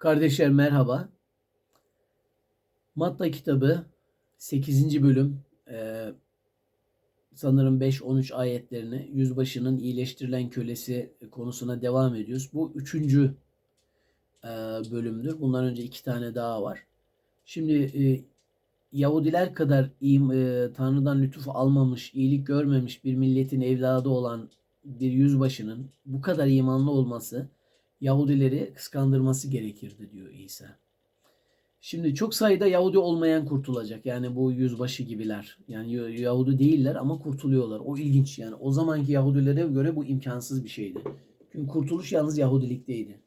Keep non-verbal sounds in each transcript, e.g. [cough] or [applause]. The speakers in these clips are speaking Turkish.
Kardeşler merhaba. Matta kitabı 8. bölüm eee, sanırım 5-13 ayetlerini yüzbaşının iyileştirilen kölesi konusuna devam ediyoruz. Bu üçüncü eee, bölümdür. Bundan önce iki tane daha var. Şimdi eee, Yahudiler kadar eee, Tanrı'dan lütuf almamış, iyilik görmemiş bir milletin evladı olan bir yüzbaşının bu kadar imanlı olması Yahudileri kıskandırması gerekirdi diyor İsa. Şimdi çok sayıda Yahudi olmayan kurtulacak. Yani bu yüzbaşı gibiler. Yani Yah- Yahudi değiller ama kurtuluyorlar. O ilginç yani. O zamanki Yahudilere göre bu imkansız bir şeydi. Çünkü kurtuluş yalnız Yahudilikteydi.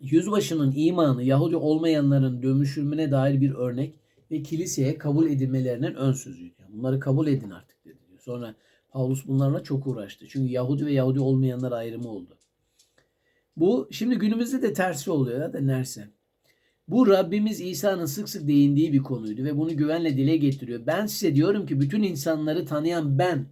Yüzbaşının imanı Yahudi olmayanların dönüşümüne dair bir örnek ve kiliseye kabul edilmelerinin ön sözüydü. Yani bunları kabul edin artık dedi. Sonra Paulus bunlarla çok uğraştı. Çünkü Yahudi ve Yahudi olmayanlar ayrımı oldu. Bu şimdi günümüzde de tersi oluyor ya da nerse. Bu Rabbimiz İsa'nın sık sık değindiği bir konuydu ve bunu güvenle dile getiriyor. Ben size diyorum ki bütün insanları tanıyan ben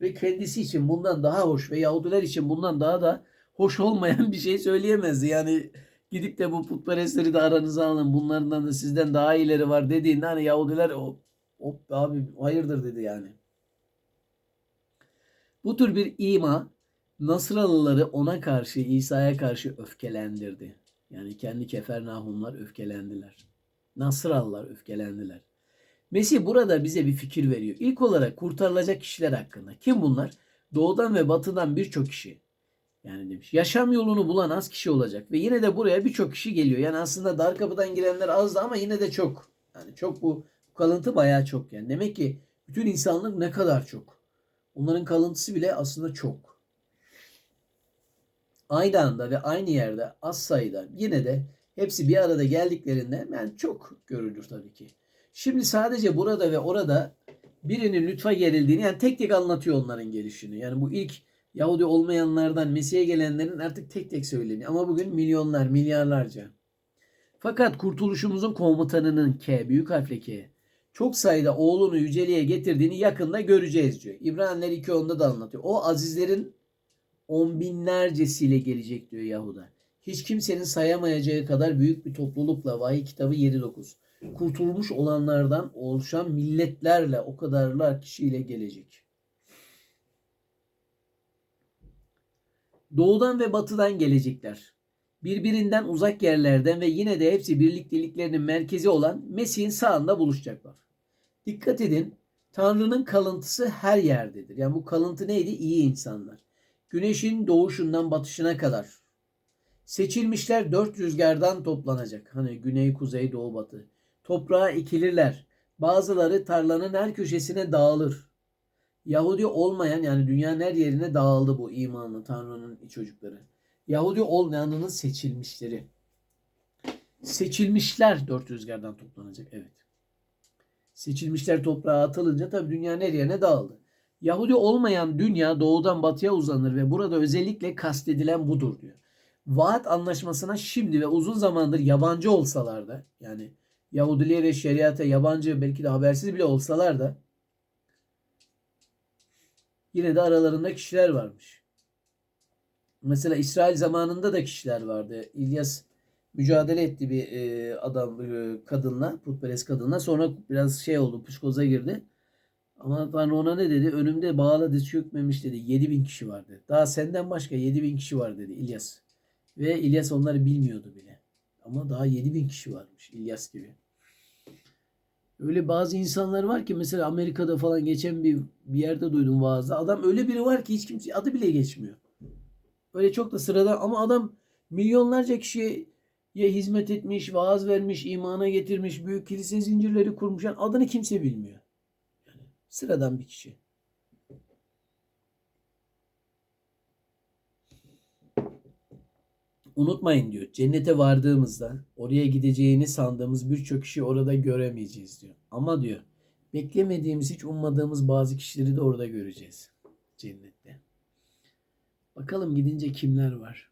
ve kendisi için bundan daha hoş ve Yahudiler için bundan daha da hoş olmayan bir şey söyleyemezdi. Yani gidip de bu putperestleri de aranıza alın bunlardan da sizden daha iyileri var dediğinde hani Yahudiler o, o abi hayırdır dedi yani. Bu tür bir ima Nasralıları ona karşı, İsa'ya karşı öfkelendirdi. Yani kendi Kefernahumlar öfkelendiler. Nasralılar öfkelendiler. Mesih burada bize bir fikir veriyor. İlk olarak kurtarılacak kişiler hakkında. Kim bunlar? Doğudan ve batıdan birçok kişi. Yani demiş. Yaşam yolunu bulan az kişi olacak. Ve yine de buraya birçok kişi geliyor. Yani aslında dar kapıdan girenler azdı ama yine de çok. Yani çok bu, bu kalıntı bayağı çok. Yani demek ki bütün insanlık ne kadar çok. Onların kalıntısı bile aslında çok aynı anda ve aynı yerde az sayıda yine de hepsi bir arada geldiklerinde yani çok görülür tabii ki. Şimdi sadece burada ve orada birinin lütfa gerildiğini yani tek tek anlatıyor onların gelişini. Yani bu ilk Yahudi olmayanlardan Mesih'e gelenlerin artık tek tek söyleniyor. Ama bugün milyonlar, milyarlarca. Fakat kurtuluşumuzun komutanının K, büyük harfle K, çok sayıda oğlunu yüceliğe getirdiğini yakında göreceğiz diyor. İbraniler 2.10'da da anlatıyor. O azizlerin on binlercesiyle gelecek diyor Yahuda. Hiç kimsenin sayamayacağı kadar büyük bir toplulukla Vahiy kitabı 7.9. Kurtulmuş olanlardan oluşan milletlerle o kadarlar kişiyle gelecek. Doğudan ve batıdan gelecekler. Birbirinden uzak yerlerden ve yine de hepsi birlikteliklerinin merkezi olan Mesih'in sağında buluşacaklar. Dikkat edin Tanrı'nın kalıntısı her yerdedir. Yani bu kalıntı neydi? İyi insanlar. Güneşin doğuşundan batışına kadar. Seçilmişler dört rüzgardan toplanacak. Hani güney, kuzey, doğu, batı. Toprağa ekilirler. Bazıları tarlanın her köşesine dağılır. Yahudi olmayan yani dünyanın her yerine dağıldı bu imanlı Tanrı'nın çocukları. Yahudi olmayanının seçilmişleri. Seçilmişler dört rüzgardan toplanacak. Evet. Seçilmişler toprağa atılınca tabii dünyanın her yerine dağıldı. Yahudi olmayan dünya doğudan batıya uzanır ve burada özellikle kastedilen budur diyor. Vaat anlaşmasına şimdi ve uzun zamandır yabancı olsalar da yani Yahudiliğe ve şeriata yabancı belki de habersiz bile olsalar da yine de aralarında kişiler varmış. Mesela İsrail zamanında da kişiler vardı. İlyas mücadele etti bir e, adam e, kadınla, putperest kadınla. Sonra biraz şey oldu, psikoza girdi. Ama Tanrı ona ne dedi? Önümde bağla diz çökmemiş dedi. 7 bin kişi vardı. Daha senden başka 7 bin kişi var dedi İlyas. Ve İlyas onları bilmiyordu bile. Ama daha 7 bin kişi varmış İlyas gibi. Öyle bazı insanlar var ki mesela Amerika'da falan geçen bir, bir yerde duydum vaazda. Adam öyle biri var ki hiç kimse adı bile geçmiyor. Öyle çok da sıradan ama adam milyonlarca kişiye hizmet etmiş, vaaz vermiş, imana getirmiş, büyük kilise zincirleri kurmuş. Yani adını kimse bilmiyor. Sıradan bir kişi. Unutmayın diyor. Cennete vardığımızda oraya gideceğini sandığımız birçok kişi orada göremeyeceğiz diyor. Ama diyor beklemediğimiz hiç ummadığımız bazı kişileri de orada göreceğiz. Cennette. Bakalım gidince kimler var?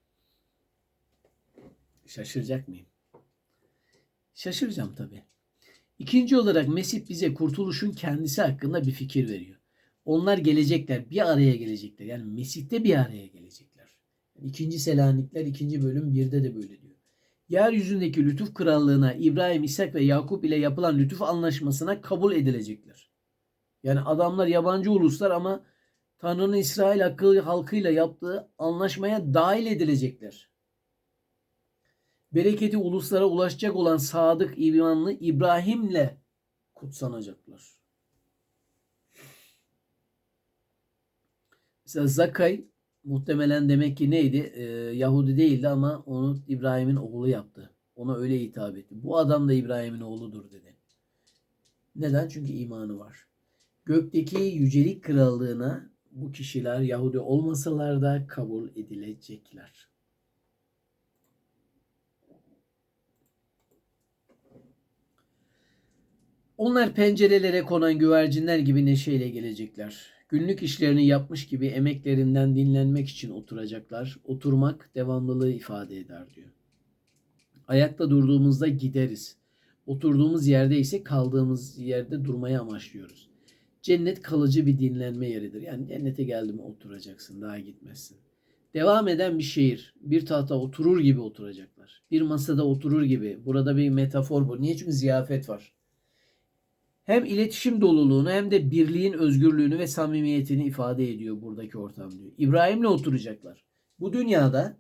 Şaşıracak mıyım? Şaşıracağım tabii. İkinci olarak Mesih bize kurtuluşun kendisi hakkında bir fikir veriyor. Onlar gelecekler, bir araya gelecekler. Yani Mesih'te bir araya gelecekler. İkinci Selanikler 2. bölüm 1'de de böyle diyor. Yeryüzündeki lütuf krallığına İbrahim, İshak ve Yakup ile yapılan lütuf anlaşmasına kabul edilecekler. Yani adamlar yabancı uluslar ama Tanrı'nın İsrail halkıyla yaptığı anlaşmaya dahil edilecekler. Bereketi uluslara ulaşacak olan sadık imanlı İbrahim'le kutsanacaklar. Mesela Zakay muhtemelen demek ki neydi? Ee, Yahudi değildi ama onu İbrahim'in oğlu yaptı. Ona öyle hitap etti. Bu adam da İbrahim'in oğludur dedi. Neden? Çünkü imanı var. Gökteki yücelik krallığına bu kişiler Yahudi olmasalar da kabul edilecekler. Onlar pencerelere konan güvercinler gibi neşeyle gelecekler. Günlük işlerini yapmış gibi emeklerinden dinlenmek için oturacaklar. Oturmak devamlılığı ifade eder diyor. Ayakta durduğumuzda gideriz. Oturduğumuz yerde ise kaldığımız yerde durmayı amaçlıyoruz. Cennet kalıcı bir dinlenme yeridir. Yani cennete geldi oturacaksın, daha gitmezsin. Devam eden bir şehir. Bir tahta oturur gibi oturacaklar. Bir masada oturur gibi. Burada bir metafor bu. Niye? Çünkü ziyafet var. Hem iletişim doluluğunu hem de birliğin özgürlüğünü ve samimiyetini ifade ediyor buradaki ortam diyor. İbrahim'le oturacaklar. Bu dünyada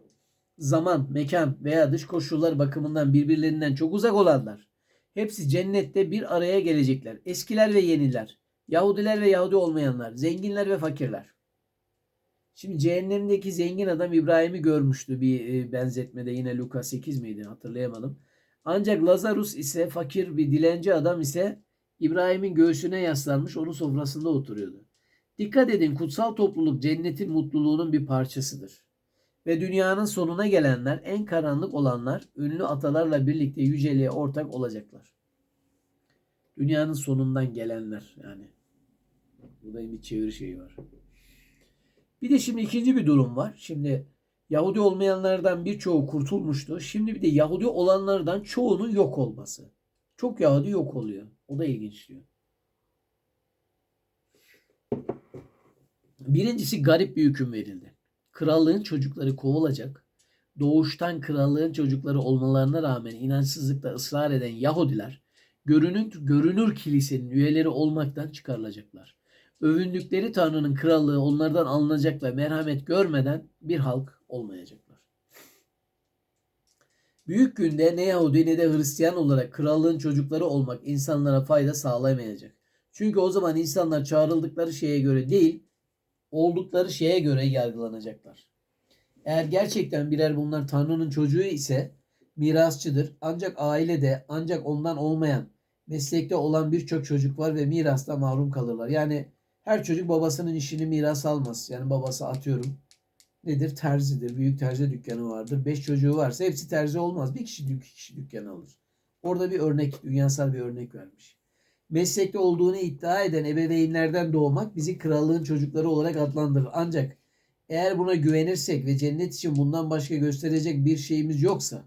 zaman, mekan veya dış koşullar bakımından birbirlerinden çok uzak olanlar hepsi cennette bir araya gelecekler. Eskiler ve yeniler. Yahudiler ve Yahudi olmayanlar, zenginler ve fakirler. Şimdi cehennemdeki zengin adam İbrahim'i görmüştü bir e, benzetmede yine Luka 8 miydi hatırlayamadım. Ancak Lazarus ise fakir bir dilenci adam ise İbrahim'in göğsüne yaslanmış onun sofrasında oturuyordu. Dikkat edin kutsal topluluk cennetin mutluluğunun bir parçasıdır. Ve dünyanın sonuna gelenler en karanlık olanlar ünlü atalarla birlikte yüceliğe ortak olacaklar. Dünyanın sonundan gelenler yani. Burada bir çeviri şeyi var. Bir de şimdi ikinci bir durum var. Şimdi Yahudi olmayanlardan birçoğu kurtulmuştu. Şimdi bir de Yahudi olanlardan çoğunun yok olması. Çok Yahudi yok oluyor. O da ilginç diyor. Birincisi garip bir hüküm verildi. Krallığın çocukları kovulacak. Doğuştan krallığın çocukları olmalarına rağmen inançsızlıkla ısrar eden Yahudiler görünür, görünür kilisenin üyeleri olmaktan çıkarılacaklar. Övündükleri Tanrı'nın krallığı onlardan alınacak ve merhamet görmeden bir halk olmayacaklar. Büyük günde ne Yahudi ne de Hristiyan olarak krallığın çocukları olmak insanlara fayda sağlamayacak. Çünkü o zaman insanlar çağrıldıkları şeye göre değil, oldukları şeye göre yargılanacaklar. Eğer gerçekten birer bunlar Tanrı'nın çocuğu ise mirasçıdır. Ancak ailede ancak ondan olmayan meslekte olan birçok çocuk var ve mirasta mahrum kalırlar. Yani her çocuk babasının işini miras almaz. Yani babası atıyorum nedir? Terzidir. Büyük terzi dükkanı vardır. Beş çocuğu varsa hepsi terzi olmaz. Bir kişi, bir kişi dükkanı alır. Orada bir örnek, dünyasal bir örnek vermiş. Meslekte olduğunu iddia eden ebeveynlerden doğmak bizi krallığın çocukları olarak adlandırır. Ancak eğer buna güvenirsek ve cennet için bundan başka gösterecek bir şeyimiz yoksa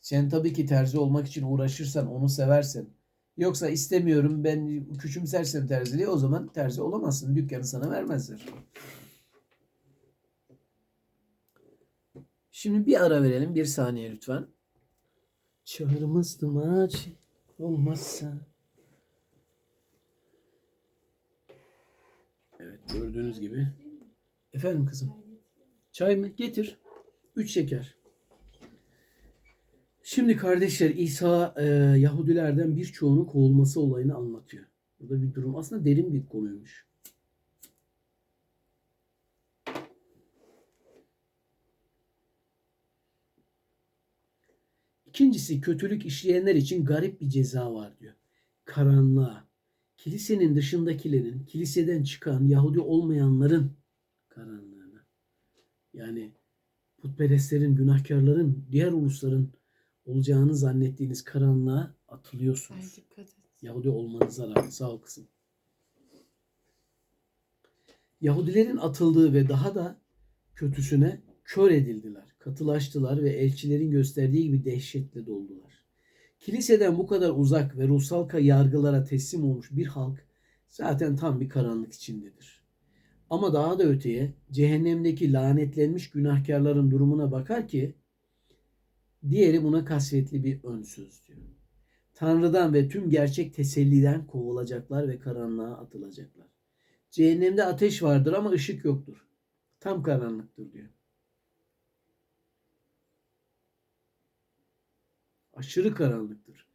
sen tabii ki terzi olmak için uğraşırsan, onu seversen. Yoksa istemiyorum ben küçümsersem terziliği o zaman terzi olamazsın. Dükkanı sana vermezler. Şimdi bir ara verelim. Bir saniye lütfen. Çağırmazdım aç olmazsa. Evet gördüğünüz gibi. Efendim kızım. Çay mı? Getir. Üç şeker. Şimdi kardeşler İsa e, Yahudilerden birçoğunun kovulması olayını anlatıyor. Burada bir durum aslında derin bir konuymuş. İkincisi kötülük işleyenler için garip bir ceza var diyor. Karanlığa. Kilisenin dışındakilerin, kiliseden çıkan Yahudi olmayanların karanlığına. Yani putperestlerin, günahkarların, diğer ulusların olacağını zannettiğiniz karanlığa atılıyorsunuz. Ay dikkat et. Yahudi olmanıza rağmen. Sağ ol kızım. Yahudilerin atıldığı ve daha da kötüsüne kör edildiler. Katılaştılar ve elçilerin gösterdiği gibi dehşetle doldular. Kiliseden bu kadar uzak ve ruhsal yargılara teslim olmuş bir halk zaten tam bir karanlık içindedir. Ama daha da öteye cehennemdeki lanetlenmiş günahkarların durumuna bakar ki diğeri buna kasvetli bir ön söz diyor. Tanrı'dan ve tüm gerçek teselliden kovulacaklar ve karanlığa atılacaklar. Cehennemde ateş vardır ama ışık yoktur. Tam karanlıktır diyor. Aşırı karanlıktır.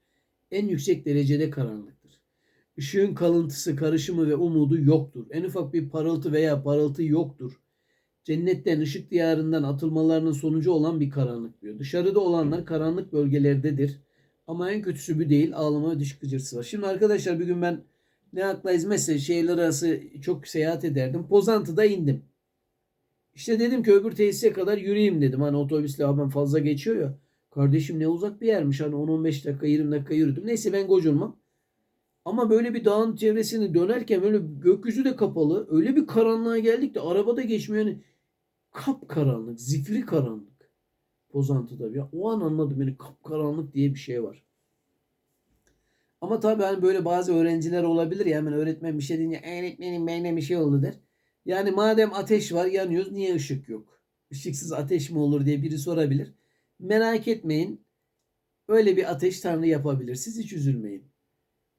En yüksek derecede karanlıktır. Işığın kalıntısı, karışımı ve umudu yoktur. En ufak bir parıltı veya parıltı yoktur. Cennetten, ışık diyarından atılmalarının sonucu olan bir karanlık diyor. Dışarıda olanlar karanlık bölgelerdedir. Ama en kötüsü bu değil. Ağlama ve diş gıcırtısı var. Şimdi arkadaşlar bir gün ben ne akla hizmetse şehirler arası çok seyahat ederdim. Pozantı'da indim. İşte dedim ki öbür tesise kadar yürüyeyim dedim. Hani otobüsle hemen fazla geçiyor ya. Kardeşim ne uzak bir yermiş. Hani 10-15 dakika 20 dakika yürüdüm. Neyse ben gocunmam. Ama böyle bir dağın çevresini dönerken böyle gökyüzü de kapalı. Öyle bir karanlığa geldik de arabada geçmiyor. Kap karanlık, zifiri karanlık. Pozantı'da. Ya, o an anladım yani kap karanlık diye bir şey var. Ama tabii hani böyle bazı öğrenciler olabilir ya hemen öğretmen bir şey deyince öğretmenim benim bir şey oldu der. Yani madem ateş var yanıyoruz niye ışık yok? Işıksız ateş mi olur diye biri sorabilir. Merak etmeyin. Öyle bir ateş Tanrı yapabilir. Siz hiç üzülmeyin.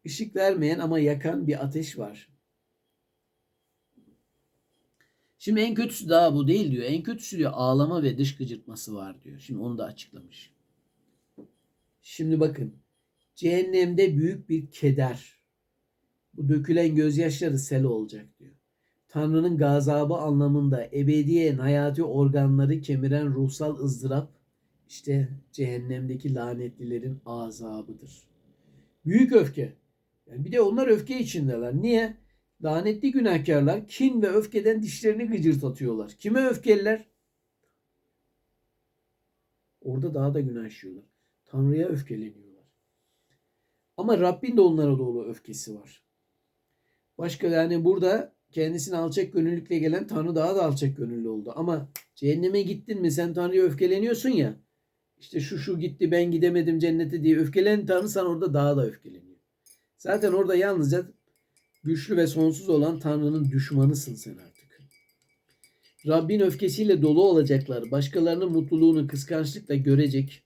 Işık vermeyen ama yakan bir ateş var. Şimdi en kötüsü daha bu değil diyor. En kötüsü diyor ağlama ve dış gıcırtması var diyor. Şimdi onu da açıklamış. Şimdi bakın. Cehennemde büyük bir keder. Bu dökülen gözyaşları sel olacak diyor. Tanrı'nın gazabı anlamında ebediyen hayati organları kemiren ruhsal ızdırap işte cehennemdeki lanetlilerin azabıdır. Büyük öfke. Yani bir de onlar öfke içindeler. Niye? Lanetli günahkarlar kin ve öfkeden dişlerini gıcırtatıyorlar. Kime öfkeliler? Orada daha da günah işiyorlar. Tanrı'ya öfkeleniyorlar. Ama Rabbin de onlara doğru öfkesi var. Başka yani burada kendisine alçak gönüllükle gelen Tanrı daha da alçak gönüllü oldu. Ama cehenneme gittin mi sen Tanrı'ya öfkeleniyorsun ya. İşte şu şu gitti ben gidemedim cennete diye öfkelen Tanrı sana orada daha da öfkeleniyor. Zaten orada yalnızca güçlü ve sonsuz olan Tanrı'nın düşmanısın sen artık. Rabbin öfkesiyle dolu olacaklar. Başkalarının mutluluğunu kıskançlıkla görecek.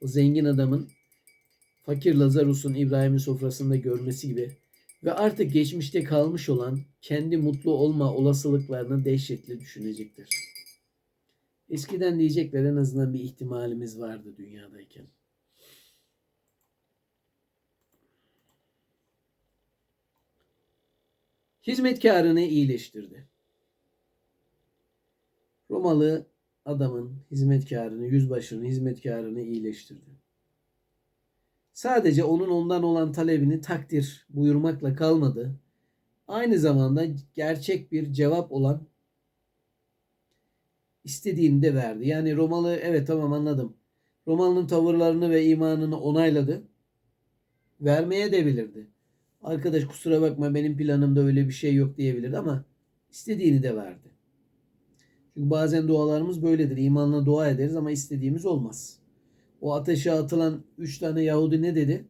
O zengin adamın fakir Lazarus'un İbrahim'in sofrasında görmesi gibi ve artık geçmişte kalmış olan kendi mutlu olma olasılıklarını dehşetle düşünecektir. Eskiden diyecekler en azından bir ihtimalimiz vardı dünyadayken. Hizmetkarını iyileştirdi. Romalı adamın hizmetkarını, yüzbaşının hizmetkarını iyileştirdi. Sadece onun ondan olan talebini takdir buyurmakla kalmadı. Aynı zamanda gerçek bir cevap olan istediğini de verdi. Yani Romalı evet tamam anladım. Romalı'nın tavırlarını ve imanını onayladı. Vermeye de bilirdi. Arkadaş kusura bakma benim planımda öyle bir şey yok diyebilirdi ama istediğini de verdi. Çünkü bazen dualarımız böyledir. İmanla dua ederiz ama istediğimiz olmaz. O ateşe atılan üç tane Yahudi ne dedi?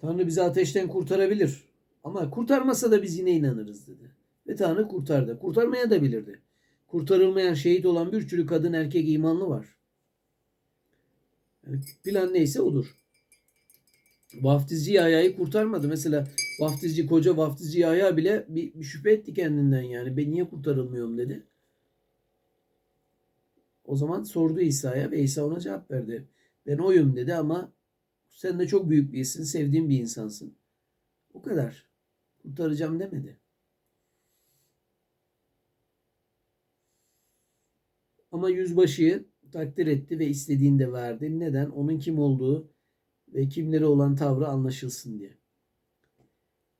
Tanrı bizi ateşten kurtarabilir. Ama kurtarmasa da biz yine inanırız dedi. Ve Tanrı kurtardı. Kurtarmaya da bilirdi. Kurtarılmayan şehit olan bir sürü kadın erkek imanlı var. Yani plan neyse odur. Vaftizci Yahya'yı kurtarmadı. Mesela vaftizci koca vaftizci Yahya bile bir, bir şüphe etti kendinden yani. Ben niye kurtarılmıyorum dedi. O zaman sordu İsa'ya ve İsa ona cevap verdi. Ben oyum dedi ama sen de çok büyük bir iyisin, sevdiğim bir insansın. O kadar. Kurtaracağım demedi. Ama yüzbaşıyı takdir etti ve istediğini de verdi. Neden? Onun kim olduğu ve kimleri olan tavrı anlaşılsın diye.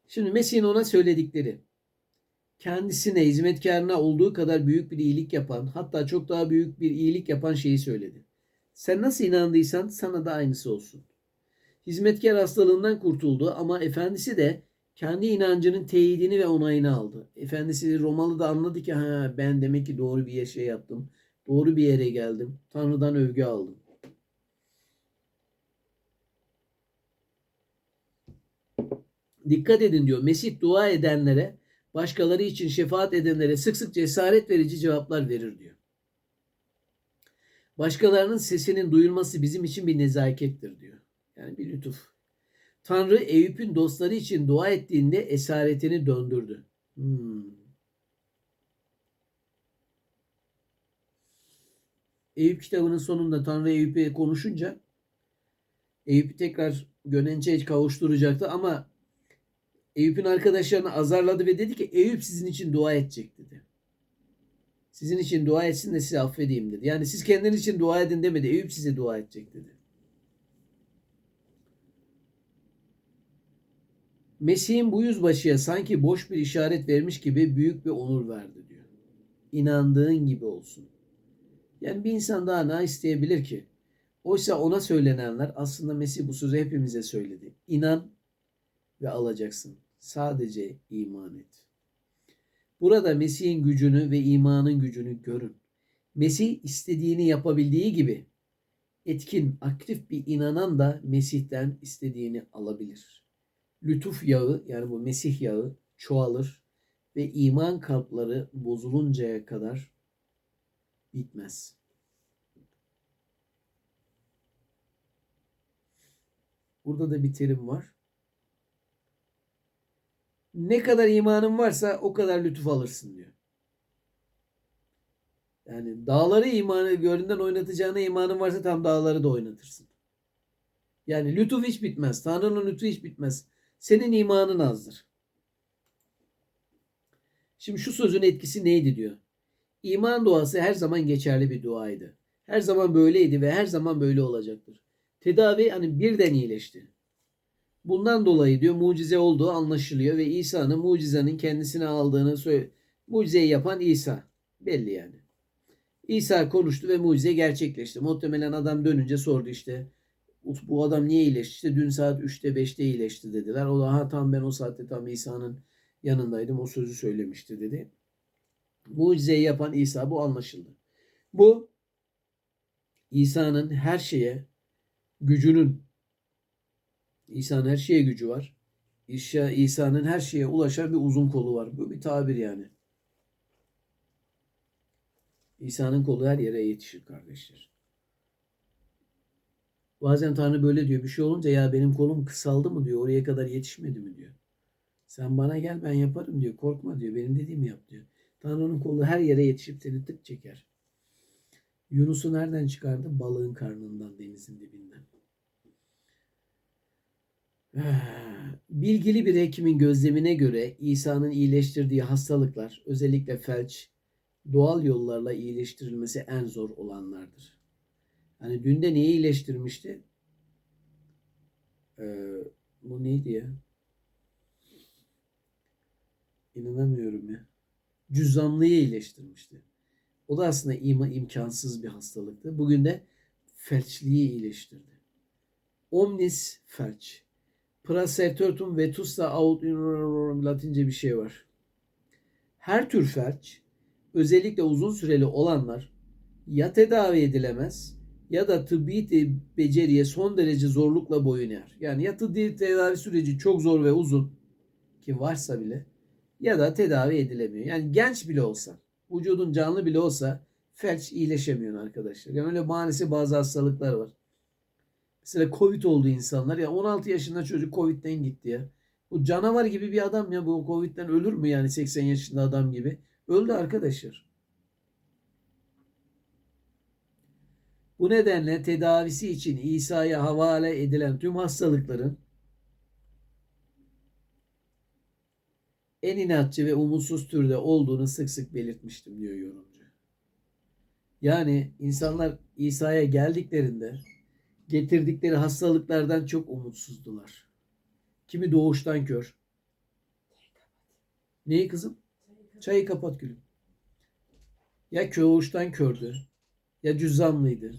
Şimdi Mesih'in ona söyledikleri kendisine, hizmetkarına olduğu kadar büyük bir iyilik yapan, hatta çok daha büyük bir iyilik yapan şeyi söyledi. Sen nasıl inandıysan sana da aynısı olsun. Hizmetkar hastalığından kurtuldu ama efendisi de kendi inancının teyidini ve onayını aldı. Efendisi Romalı da anladı ki ha ben demek ki doğru bir şey yaptım. Doğru bir yere geldim. Tanrı'dan övgü aldım. Dikkat edin diyor. Mesih dua edenlere başkaları için şefaat edenlere sık sık cesaret verici cevaplar verir diyor. Başkalarının sesinin duyulması bizim için bir nezakettir diyor. Yani bir lütuf. Tanrı Eyüp'ün dostları için dua ettiğinde esaretini döndürdü. Hmm. Eyüp kitabının sonunda Tanrı Eyüp'e konuşunca Eyüp'ü tekrar Gönenç'e kavuşturacaktı ama Eyüp'ün arkadaşlarını azarladı ve dedi ki Eyüp sizin için dua edecek dedi. Sizin için dua etsin de sizi affedeyim dedi. Yani siz kendiniz için dua edin demedi. Eyüp size dua edecek dedi. Mesih'in bu yüzbaşıya sanki boş bir işaret vermiş gibi büyük bir onur verdi diyor. İnandığın gibi olsun. Yani bir insan daha ne isteyebilir ki? Oysa ona söylenenler aslında Mesih bu sözü hepimize söyledi. İnan ve alacaksın. Sadece iman et. Burada Mesih'in gücünü ve imanın gücünü görün. Mesih istediğini yapabildiği gibi etkin, aktif bir inanan da Mesih'ten istediğini alabilir. Lütuf yağı yani bu Mesih yağı çoğalır ve iman kalpleri bozuluncaya kadar bitmez. Burada da bir terim var. Ne kadar imanın varsa o kadar lütuf alırsın diyor. Yani dağları imanı göründen oynatacağına imanın varsa tam dağları da oynatırsın. Yani lütuf hiç bitmez. Tanrı'nın lütfu hiç bitmez. Senin imanın azdır. Şimdi şu sözün etkisi neydi diyor. İman duası her zaman geçerli bir duaydı. Her zaman böyleydi ve her zaman böyle olacaktır. Tedavi hani birden iyileşti. Bundan dolayı diyor mucize olduğu anlaşılıyor ve İsa'nın mucizenin kendisine aldığını söyle. Mucizeyi yapan İsa. Belli yani. İsa konuştu ve mucize gerçekleşti. Muhtemelen adam dönünce sordu işte bu adam niye iyileşti? İşte dün saat 3'te 5'te iyileşti dediler. O da ha tam ben o saatte tam İsa'nın yanındaydım o sözü söylemişti dedi. Mucizeyi yapan İsa bu anlaşıldı. Bu İsa'nın her şeye gücünün İsa'nın her şeye gücü var. İsa, İsa'nın her şeye ulaşan bir uzun kolu var. Bu bir tabir yani. İsa'nın kolu her yere yetişir kardeşler. Bazen Tanrı böyle diyor. Bir şey olunca ya benim kolum kısaldı mı diyor. Oraya kadar yetişmedi mi diyor. Sen bana gel ben yaparım diyor. Korkma diyor. Benim dediğimi yap diyor. Tanrı'nın kolu her yere yetişip seni tık çeker. Yunus'u nereden çıkardı? Balığın karnından, denizin dibinden. [sighs] Bilgili bir hekimin gözlemine göre İsa'nın iyileştirdiği hastalıklar, özellikle felç, doğal yollarla iyileştirilmesi en zor olanlardır. Hani dün de neyi iyileştirmişti? Ee, bu neydi ya? İnanamıyorum ya. Cüzzamlıyı iyileştirmişti. O da aslında ima imkansız bir hastalıktı. Bugün de felçliği iyileştirdi. Omnis felç. Praesertum vetusta aut Latince bir şey var. Her tür felç özellikle uzun süreli olanlar ya tedavi edilemez ya da tıbbi beceriye son derece zorlukla boyun eğer. Yani ya tıbbi tedavi süreci çok zor ve uzun ki varsa bile ya da tedavi edilemiyor. Yani genç bile olsa, vücudun canlı bile olsa felç iyileşemiyor arkadaşlar. Yani öyle maalesef bazı hastalıklar var. Mesela Covid oldu insanlar. Ya 16 yaşında çocuk Covid'den gitti ya. Bu canavar gibi bir adam ya. Bu Covid'den ölür mü yani 80 yaşında adam gibi? Öldü arkadaşlar. Bu nedenle tedavisi için İsa'ya havale edilen tüm hastalıkların en inatçı ve umutsuz türde olduğunu sık sık belirtmiştim diyor yorumcu. Yani insanlar İsa'ya geldiklerinde getirdikleri hastalıklardan çok umutsuzdular. Kimi doğuştan kör. Neyi kızım? Çayı kapat gülüm. Ya doğuştan kördü ya cüzzamlıydı.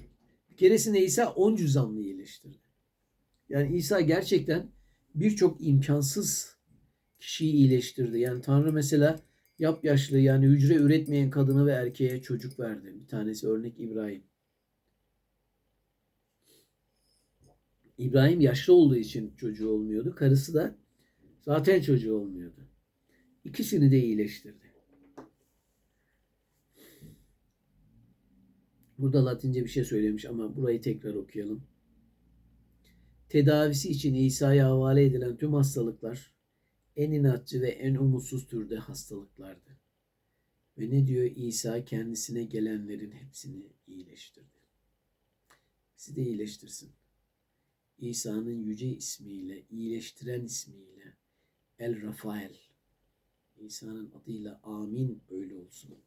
Bir keresinde İsa on cüzzamlı iyileştirdi. Yani İsa gerçekten birçok imkansız kişiyi iyileştirdi. Yani Tanrı mesela yap yaşlı yani hücre üretmeyen kadını ve erkeğe çocuk verdi. Bir tanesi örnek İbrahim. İbrahim yaşlı olduğu için çocuğu olmuyordu. Karısı da zaten çocuğu olmuyordu. İkisini de iyileştirdi. Burada Latince bir şey söylemiş ama burayı tekrar okuyalım. Tedavisi için İsa'ya havale edilen tüm hastalıklar en inatçı ve en umutsuz türde hastalıklardı. Ve ne diyor İsa kendisine gelenlerin hepsini iyileştirdi. Bizi de iyileştirsin. İsa'nın yüce ismiyle, iyileştiren ismiyle El Rafael. İsa'nın adıyla amin öyle olsun.